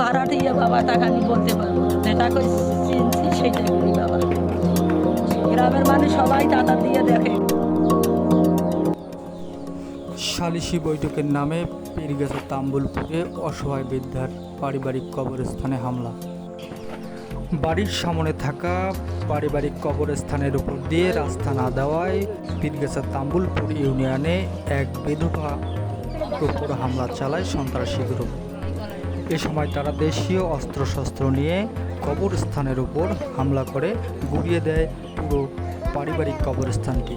ভাড়াটিয়ে বাবা টাকা আমি বলতে পারব? যেটা চিনছি করি বাবা গ্রামের মানুষ সবাই টাকা দিয়ে দেখে। সালিশি বৈঠকের নামে পীরগেছে তাম্বুলপুরে অসহায় বৃদ্ধার পারিবারিক কবরস্থানে হামলা। বাড়ির সামনে থাকা পারিবারিক কবরস্থানের উপর দিয়ে রাস্তা না দেওয়ায় পীরগাছা তাম্বুলপুর ইউনিয়নে এক বিধবা উপর হামলা চালায় সন্ত্রাসী গ্রুপ। এ সময় তারা দেশীয় অস্ত্রশস্ত্র নিয়ে কবরস্থানের উপর হামলা করে গুড়িয়ে দেয় পুরো পারিবারিক কবরস্থানটি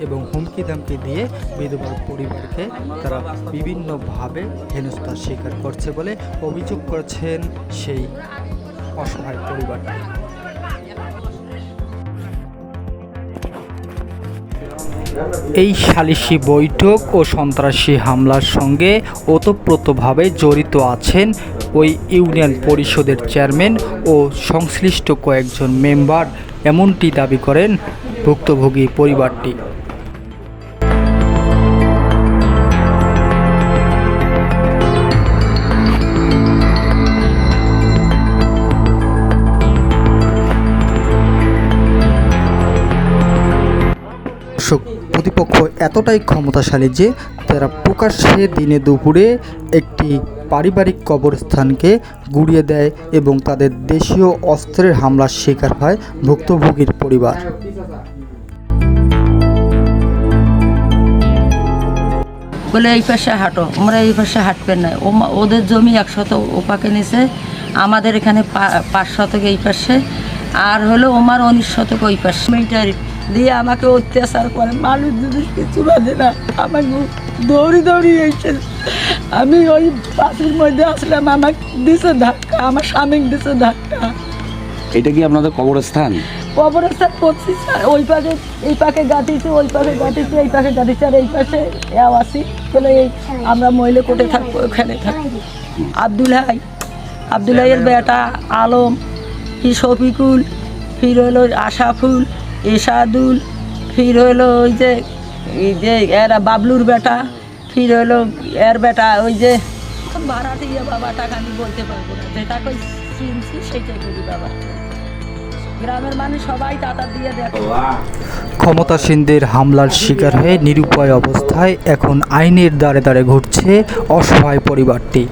এবং হুমকি ধামকি দিয়ে বিধবার পরিবারকে তারা বিভিন্নভাবে হেনস্থার স্বীকার করছে বলে অভিযোগ করেছেন সেই অসহায় পরিবারটি। এই সালিশি বৈঠক ও সন্ত্রাসী হামলার সঙ্গে ওতপ্রোতভাবে জড়িত আছেন ওই ইউনিয়ন পরিষদের চেয়ারম্যান ও সংশ্লিষ্ট কয়েকজন মেম্বার, এমনটি দাবি করেন ভুক্তভোগী পরিবারটি। দর্শক প্রতিপক্ষ এতটাই ক্ষমতাশালী যে তারা প্রকাশ্যে দিনে দুপুরে একটি পারিবারিক কবরস্থানকে গুড়িয়ে দেয় এবং তাদের দেশীয় অস্ত্রের হামলার শিকার হয় ভুক্তভোগীর পরিবার। বলে এই পাশে হাঁটো আমরা এই পাশে হাঁটবেন না। ও ওদের জমি একশত ওপাকে নিছে আমাদের এখানে পা- পাঁচ শতক এই পাশে আর হলো ওমার উনিশ শতক ওই পাশে। মিটার দিয়ে আমাকে অত্যাচার করে মানুষ যদি কিছু বাজে না আমাকে দৌড়ি দৌড়ি এসে আমি ওই পাশের মধ্যে আসলাম আমাকে দিছে ধাক্কা আমার স্বামী দিছে ধাক্কা। এটা কি আপনাদের কবরস্থান? কবরস্থান করছি স্যার ওই পাশে এই পাকে গাঁথিছি ওই পাশে গাঁথিছি এই পাশে গাঁথিছি আর এই পাশে এও আসি বলে এই আমরা মহিলা কোটে থাকব ওখানে থাকব। আব্দুল হাই আব্দুল হাইয়ের বেটা আলম ফির শফিকুল ফির হলো আশাফুল এসাদুল ফির হলো ওই যে এই যে এরা বাবলুর বেটা ফির হলো এর বেটা ওই যে। বাবা টাকা আমি বলতে পারব না যেটা কই চিনছি সেটাই করি বাবা। গ্রামের মানুষ সবাই টাকা দিয়ে দেখে। ক্ষমতাসীনদের হামলার শিকার হয়ে নিরুপায় অবস্থায় এখন আইনের দ্বারে দ্বারে ঘুরছে অসহায় পরিবারটি।